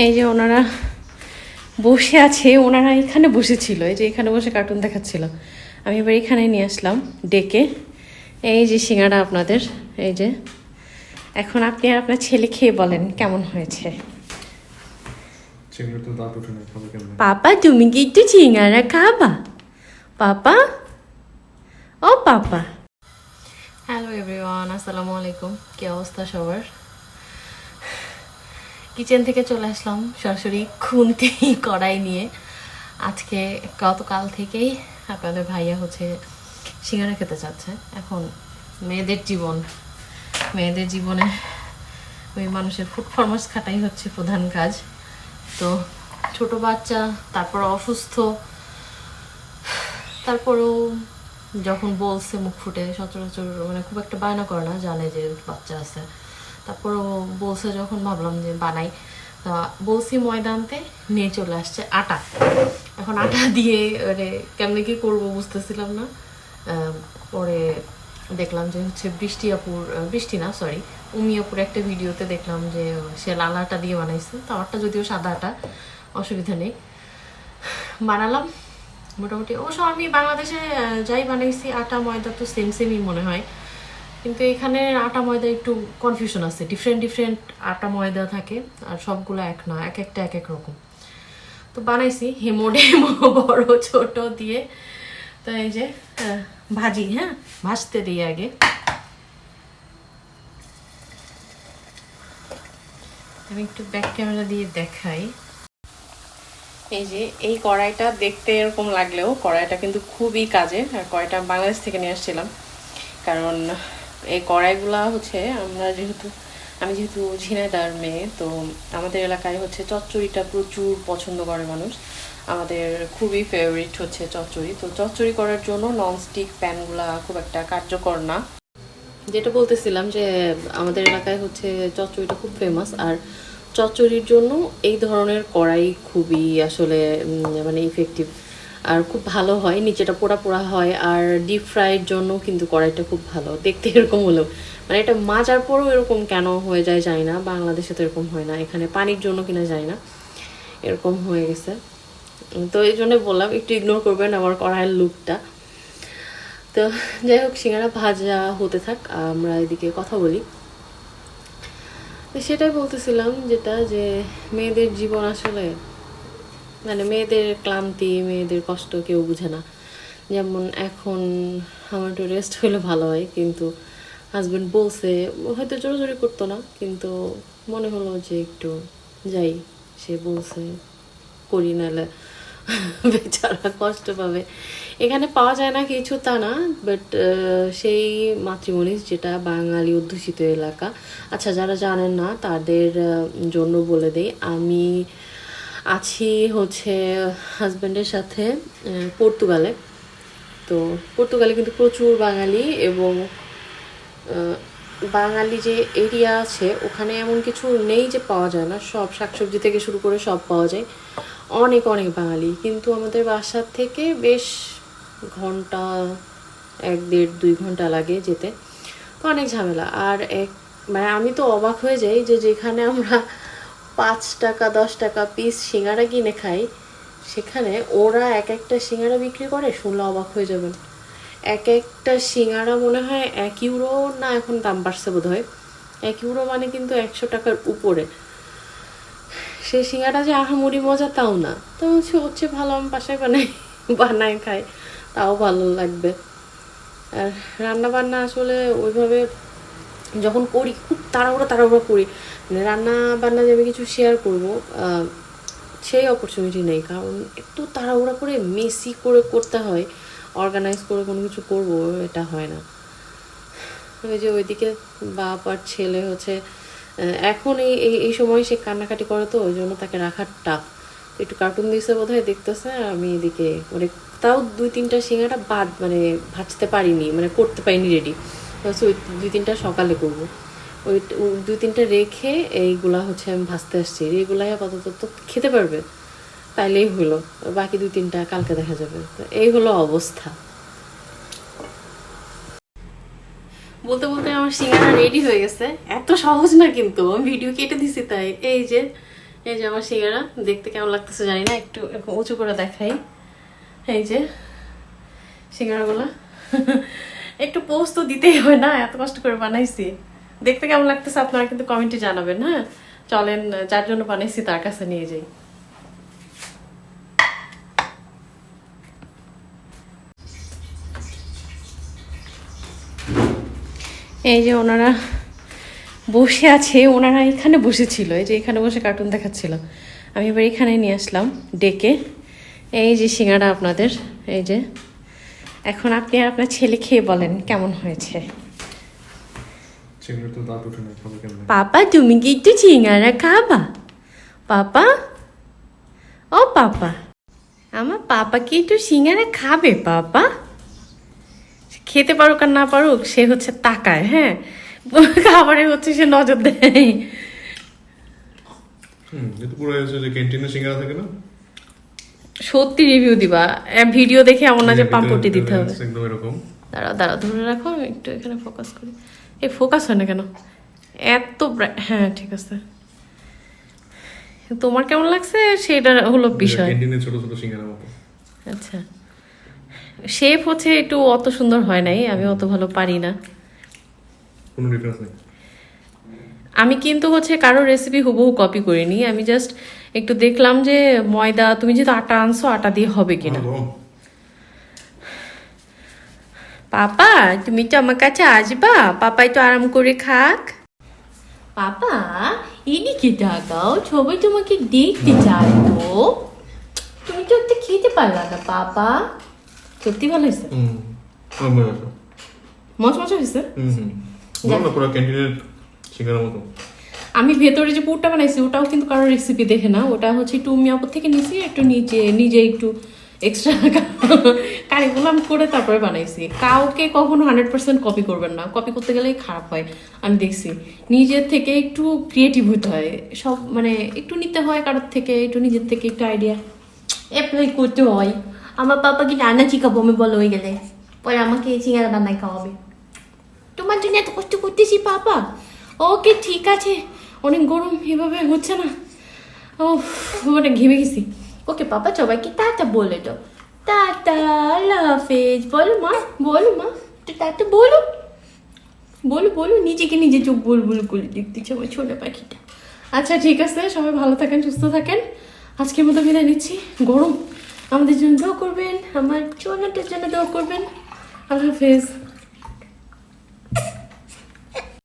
এই যে ওনারা বসে আছে ওনারা এখানে বসেছিল এই যে এখানে বসে কার্টুন দেখাচ্ছিল। আমি এবার এখানে নিয়ে আসলাম ডেকে। এই যে সিঙ্গারা আপনাদের এই যে। এখন আপনি আর আপনার ছেলে খেয়ে বলেন কেমন হয়েছে। পাপা তুমি কি একটু সিঙ্গারা খাবা? পাপা? ও পাপা। হ্যালো এভরিওয়ান আসসালামু আলাইকুম। কি অবস্থা সবার? কিচেন থেকে চলে আসলাম সরাসরি খুনতে কড়াই নিয়ে। আজকে গতকাল থেকেই আপনাদের ভাইয়া হচ্ছে সিঙ্গারা খেতে চাচ্ছে এখন মেয়েদের জীবন, মেয়েদের জীবনে ওই মানুষের ফুড ফরমাস খাটাই হচ্ছে প্রধান কাজ। তো ছোট বাচ্চা তারপর অসুস্থ, তারপরেও যখন বলছে মুখ ফুটে, সচরাচর মানে খুব একটা বায়না করে না, জানে যে বাচ্চা আছে। তারপরও বলছে যখন ভাবলাম যে বানাই তা বলছি ময়দা আনতে নিয়ে চলে আসছে আটা। এখন আটা দিয়ে মানে কেমনে কি করব বুঝতেছিলাম না। পরে দেখলাম যে হচ্ছে বৃষ্টি আপুর বৃষ্টি না সরি উমি আপুর একটা ভিডিওতে দেখলাম যে সে লাল আটা দিয়ে বানাইছে। তো আমারটা যদিও সাদা আটা অসুবিধা নেই। বানালাম। মোটামুটি অবশ্য আমি বাংলাদেশে যাই বানাইছি আটা ময়দা তো সেম সেমই মনে হয়। কিন্তু এখানে আটা ময়দা একটু কনফিউশন আছে। ডিফারেন্ট ডিফারেন্ট আটা ময়দা থাকে আর সবগুলো এক না, এক একটা, এক এক রকম। তো বানাইছি হেমো ডেমো, বড়, ছোট দিয়ে। তো এই যে ভাজি হ্যাঁ? ভাজতে দিই আগে। আমি একটু ব্যাক ক্যামেরা দিয়ে দেখাই। এই যে, এই কড়াইটা দেখতে এরকম লাগলেও কড়াইটা কিন্তু খুবই কাজে আর কড়াইটা বাংলাদেশ থেকে নিয়ে আসছিলাম। কারণ এই কড়াইগুলা হচ্ছে আমরা যেহেতু, আমি যেহেতু ঝিনাইদার মেয়ে, তো আমাদের এলাকায় হচ্ছে চচ্চড়িটা প্রচুর পছন্দ করে মানুষ। আমাদের খুবই ফেভারিট হচ্ছে চচ্চড়ি। তো চচ্চড়ি করার জন্য ননস্টিক প্যানগুলা খুব একটা কার্যকর না। যেটা বলতেছিলাম যে আমাদের এলাকায় হচ্ছে চচ্চড়িটা খুব ফেমাস আর চচ্চড়ির জন্য এই ধরনের কড়াই খুবই আসলে মানে ইফেক্টিভ আর খুব ভালো হয় নিচেটা পোড়া পোড়া হয় আর ডিপ ফ্রাইয়ের জন্য কিন্তু কড়াইটা খুব ভালো। দেখতে এরকম হলো মানে এটা মাজার পরেও এরকম কেন হয়ে যায় জানি না, বাংলাদেশে তো এরকম হয় না। এখানে পানির জন্য কিনা যায় না। এরকম হয়ে গেছে। তো এই জন্য বললাম, একটু ইগনোর করবেন আমার কড়াইয়ের লুকটা তো যাই হোক, সিঙ্গারা ভাজা হতে থাক, আমরা এদিকে কথা বলি। সেটাই বলতেছিলাম যেটা যে মেয়েদের জীবন আসলে মানে মেয়েদের ক্লান্তি, মেয়েদের কষ্ট কেউ বুঝে না। যেমন এখন আমার একটু রেস্ট হলে ভালো হয়, কিন্তু হাজব্যান্ড বলছে, হয়তো জোরাজোরি করতো না, কিন্তু মনে হলো যে একটু যাই, সে বলছে, করি নাহলে বেচারা কষ্ট পাবে। এখানে পাওয়া যায় না কিছু তা না বাট সেই মাতৃমণিস যেটা বাঙালি অধ্যুষিত এলাকা আচ্ছা যারা জানেন না তাদের জন্য বলে দেই, আমি আছি হচ্ছে হাজব্যান্ডের সাথে পর্তুগালে। তো পর্তুগালে কিন্তু প্রচুর বাঙালি এবং বাঙালি যে এরিয়া আছে, ওখানে এমন কিছু নেই যে পাওয়া যায় না। সব শাকসবজি থেকে শুরু করে সব পাওয়া যায়। অনেক অনেক বাঙালি। কিন্তু আমাদের বাসার থেকে বেশ ঘণ্টা এক, দেড়, দুই ঘণ্টা লাগে যেতে। তো অনেক ঝামেলা। আর এক মানে আমি তো অবাক হয়ে যাই যে যেখানে আমরা পাঁচ টাকা, দশ টাকা পিস সিঙ্গারা কিনে খাই, সেখানে ওরা এক একটা সিঙ্গারা বিক্রি করে, শুনলে অবাক হয়ে যাবেন এক একটা সিঙ্গারা মনে হয় এক ইউরো না এখন দাম বাড়ছে বোধ হয় এক ইউরো মানে কিন্তু একশো টাকার উপরে। সেই সিঙ্গারা যে আহামরি মজা তাও না। তো হচ্ছে হচ্ছে ভালো, আমি বাসায় বানাই বানাই খাই, তাও ভালো লাগবে। আর রান্না বান্না আসলে ওইভাবে যখন করি, খুব তাড়াহুড়া তাড়াহুড়া করি মানে রান্না বান্না যে আমি কিছু শেয়ার করব সেই অপরচুনিটি নেই। কারণ একটু তাড়াহুড়া করে মেসি করে করতে হয় অর্গানাইজ করে কোনো কিছু করব, এটা হয় না। ওই যে ওইদিকে বাপ আর ছেলে হচ্ছে এখন এই, এই- এই সময় সে কান্নাকাটি করে তো, ওই জন্য তাকে রাখার টাফ একটু কার্টুন দিয়েছে বোধ হয় দেখতেছে, আর আমি এদিকে মানে তাও দুই তিনটা সিঙ্গাটা বাদ মানে ভাজতে পারিনি মানে করতে পারিনি রেডি দুই তিনটা সকালে করব। ওই দুই তিনটা রেখে এইগুলা হচ্ছে আমি ভাজতে আসছি। এইগুলাই আপাতত তো খেতে পারবে, তাইলেই হলো বাকি দুই তিনটা কালকে দেখা যাবে। তো এই হলো অবস্থা। বলতে বলতে আমার সিঙ্গারা রেডি হয়ে গেছে। এত সহজ না কিন্তু, আমি ভিডিও কেটে দিছি তাই। এই যে এই যে আমার সিঙ্গারা, দেখতে কেমন লাগতেছে জানি না, একটু এরকম উঁচু করে দেখাই। এই যে, সিঙ্গারাগুলো। একটু পোস্ট তো দিতেই হয় না, এত কষ্ট করে বানাইছি। দেখতে কেমন লাগতেছে আপনারা কিন্তু কমেন্টে জানাবেন হ্যাঁ? চলেন, যার জন্য বানাইছি তার কাছে নিয়ে যাই। এই যে ওনারা বসে আছে, ওনারা এখানে বসেছিল, এই যে এখানে বসে কার্টুন দেখাচ্ছিল। আমি এবার এখানে নিয়ে আসলাম, ডেকে। এই যে সিঙ্গারা আপনাদের, এই যে এখন আপনি আর আপনার ছেলে খেয়ে বলেন কেমন হয়েছে? পাপা তুমি কি একটু সিঙ্গারা খাবা? পাপা? ও পাপা আমার পাপা কি একটু সিঙ্গারা খাবে পাপা? খেতে পারুক আর না পারুক সে হচ্ছে তাকায় হ্যাঁ? খাবারে হচ্ছে সে নজর দেয়। হুম পুরো ক্যান্টিনে সিঙ্গারা থাকে না? সত্যি রিভিউ দিবা। ভিডিও দেখে এমন না যে পাম্পটি দিতে হবে। একদম এরকম। দাঁড়াও দাঁড়াও ধরে রাখো আমি একটু এখানে ফোকাস করি। এই ফোকাস হয় না কেন? এত হ্যাঁ ঠিক আছে। তোমার কেমন লাগছে? সেটা হলো বিষয়। ছোট ছোট আচ্ছা। শেপ হচ্ছে একটু অত সুন্দর হয় নাই আমি অত ভালো পারি না। কোনো ডিফারেন্স নেই। আমি কিন্তু হচ্ছে কারও রেসিপি হুবহু কপি করিনি। আমি জাস্ট একটু দেখলাম যে ময়দা তুমি যেহেতু আটা আনছো আটা দিয়ে হবে কিনা? পাপা তুমি তো আমার কাছে আসবা? পাপাই তো আরাম করে খাক। পাপা ইনি এদিকে তাকাও সবাই তোমাকে দেখতে চায় তো। তুমি তো একটা খেতে পারলা না পাপা। সত্যি ভালো হয়েছে? মজ মজা হয়েছে? হুম বল না পুরো ক্যান্টিনের সিঙ্গারা মতো। আমি ভেতরে যে পুরটা বানাইছি ওটাও কিন্তু কারোর রেসিপি দেখে না। ওটা হচ্ছে একটু মিয়াপুর থেকে নিয়েছি একটু নিচে নিজে একটু এক্সট্রা কারিকুলাম করে তারপরে বানাইছি। কাউকে কখনো হান্ড্রেড পার্সেন্ট কপি করবেন না। কপি করতে গেলেই খারাপ হয়। আমি দেখছি নিজের থেকে একটু ক্রিয়েটিভ হতে হয়। সব মানে একটু নিতে হয় কারোর থেকে একটু নিজের থেকে একটু আইডিয়া অ্যাপ্লাই করতে হয়। আমার পাপা কি রান্না শিখাবো আমি বলো হয়ে গেলে। পরে আমাকে সিঙ্গারা বানাই খাওয়াবে। তোমার জন্য এত কষ্ট করতেছি পাপা। ওকে, ঠিক আছে। অনেক গরম, এভাবে হচ্ছে না। ও মানে ঘেমে গেছি। ওকে, পাপা, সবাইকে টাটা বলে তো টাটা, আল্লাহ হাফেজ। বলো মা বলো মা তো টাটা বলো। বলো বলো, নিজেকে নিজে চোখ বল বল করে দেখতেছে আমার ছোট পাখিটা। আচ্ছা ঠিক আছে, সবাই ভালো থাকেন, সুস্থ থাকেন। আজকের মতো বিদায় নিচ্ছি। গরম। আমাদের জন্য দোয়া করবেন, আমার ছোটটার জন্য দোয়া করবেন। আল্লাহ হাফেজ।